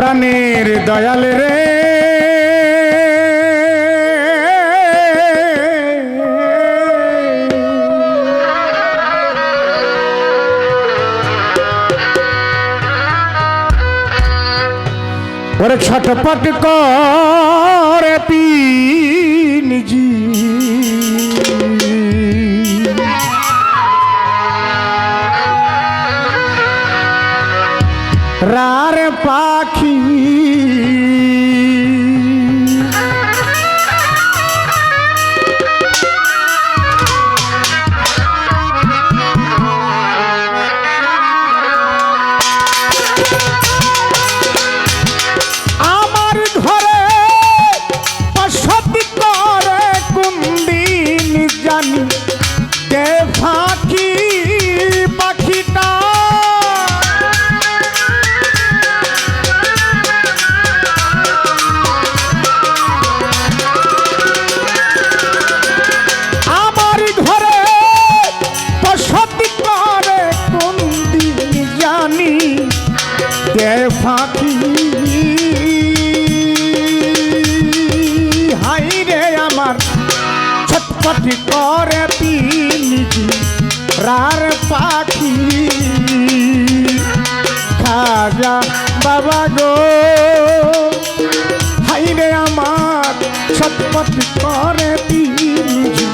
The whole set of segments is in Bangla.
প্রাণের দয়াল রে। ওরে ছটপট করে ছটপটি করে পিনিজি রার পাখি। খাজা বাবা গো, হাইরে আমার সতপতি করে পিনিজি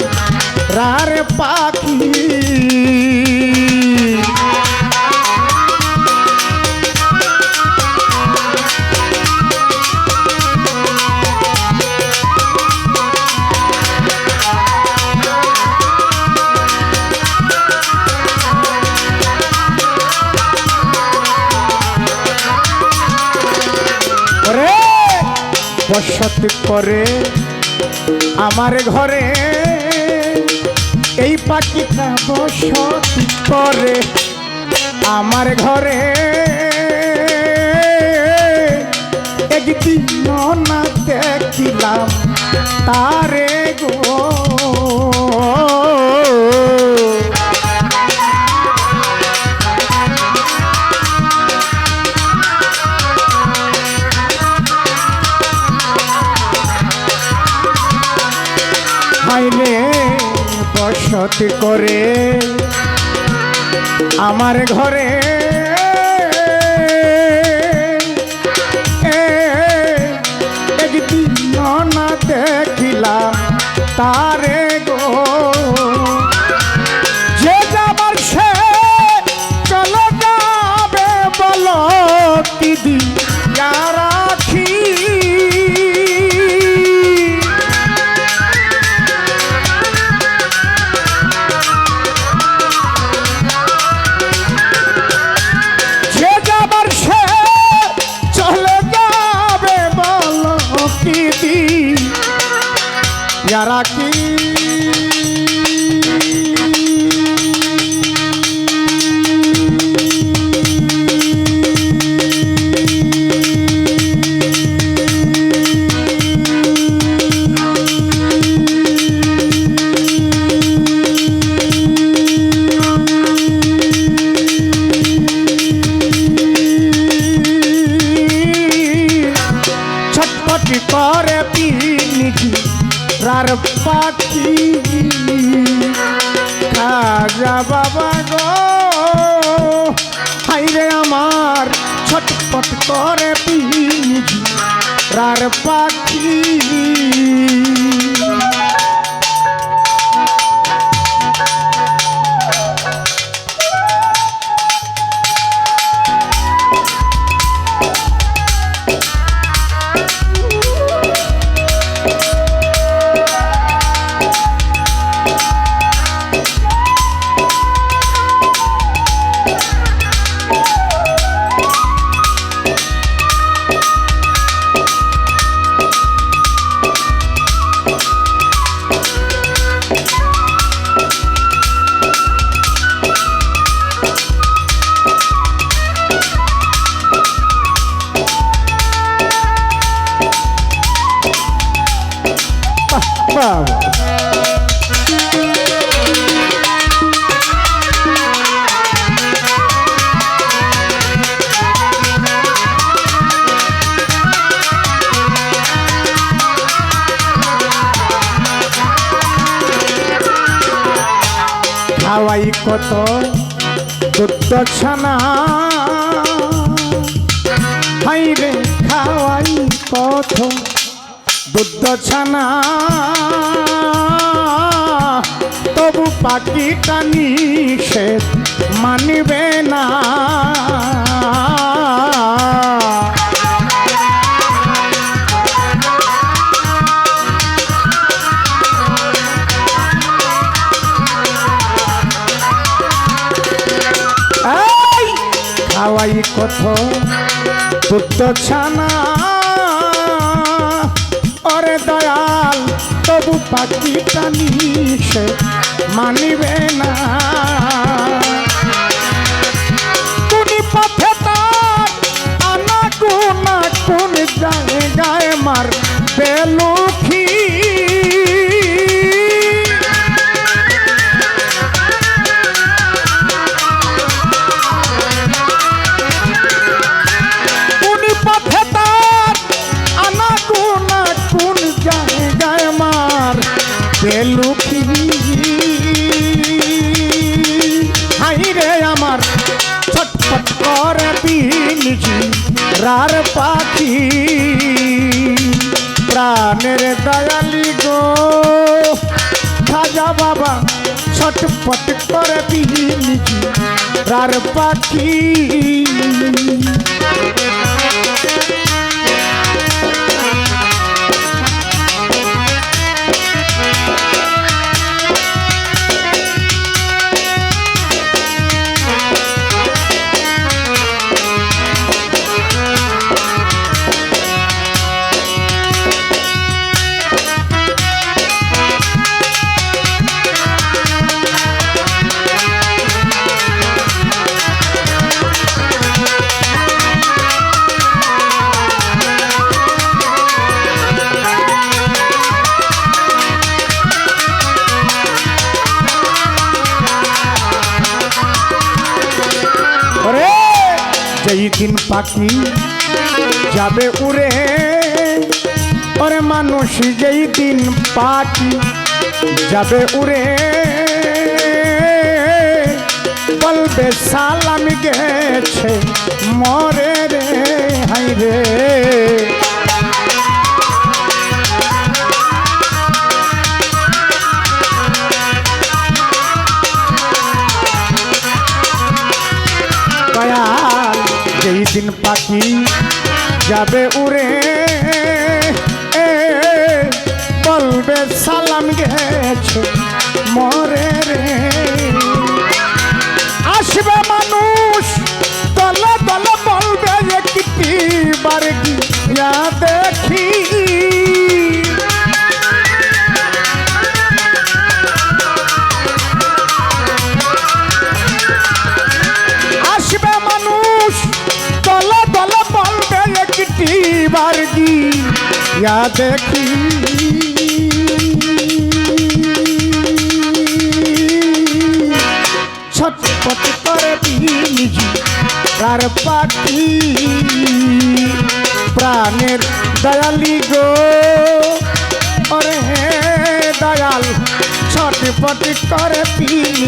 রার পাখি। বসত করে আমার ঘরে এই পাখিটা বসত করে আমার ঘরে। একদিন দেখিলাম তারে। বসত করে আমার ঘরে একদিন দেখিলাম তারে যারা কি পাখি। খাজা বাবা গো হাইরে আমার ছটপট করে পিনিজি রার পাখি। নাম হাওয়াই কত দুর্দশানা হাই রে খাওয়াই কত দুধ ছানা। তবু পাখিটা নিষেধ মানবে না। খাওয়াই কত দুধ ছানা। পাখিটা নিষে মানিবে না। পাখি। প্রাণের দয়ালি গো। খাজা বাবা ছটপট করে রার পাখি। যেই দিন পাখি যাবে উড়ে। ওরে মানুষ যেই দিন পাখি যাবে উড়ে। বলবে, সালাম গেছে মরে রে হাই রে। যেই দিন পাখি যাবে উড়ে। বলবে, সালাম গেছ মরে রে। আসবে মানুষ, দলে দলে বলবে, একটি বার দেখি। ছটপট করে বিজি তার পাখি। প্রাণের দয়ালি গো। ওরে দয়াল ছটপট করে পিজি